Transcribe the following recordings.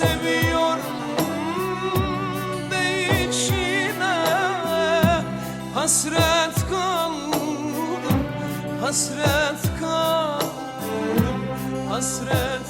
seviyorum değişine hasret kaldım hasret kaldım hasret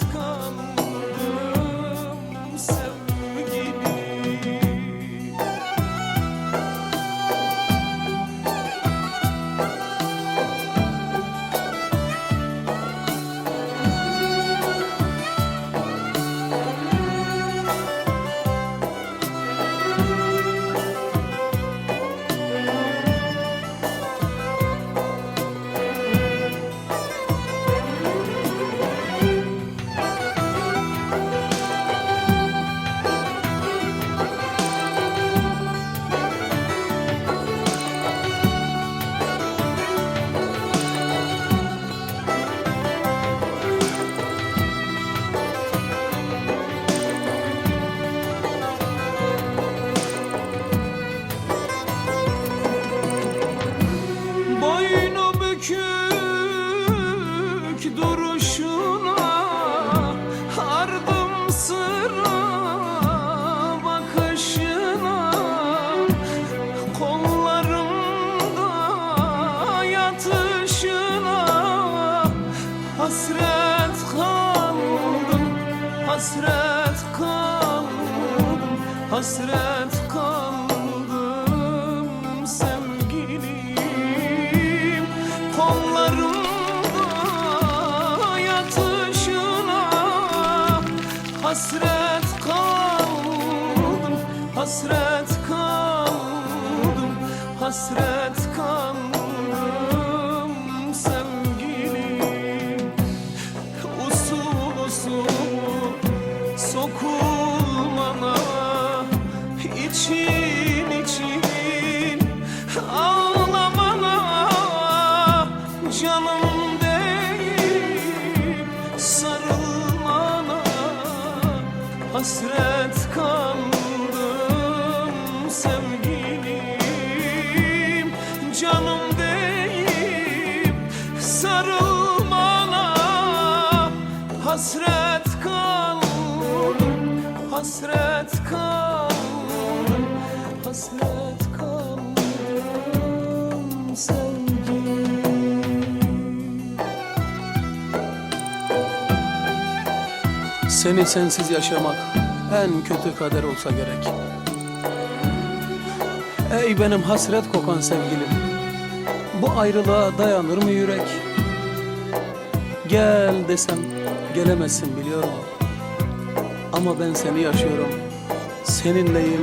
bükük duruşuna Ardım sıra bakışına. Kollarımda yatışına Hasret kaldım, hasret kaldım Hasret Hasret kaldım, hasret kaldım Hasret kaldım sevgilim. Usul usul sokulmana için hasret kaldım hasret kaldım hasret kaldım sevgilim Seni sensiz yaşamak en kötü kader olsa gerek. Ey benim hasret kokan sevgilim, bu ayrılığa dayanır mı yürek? Gel desem gelemezsin biliyorum. Ama ben seni yaşıyorum, seninleyim,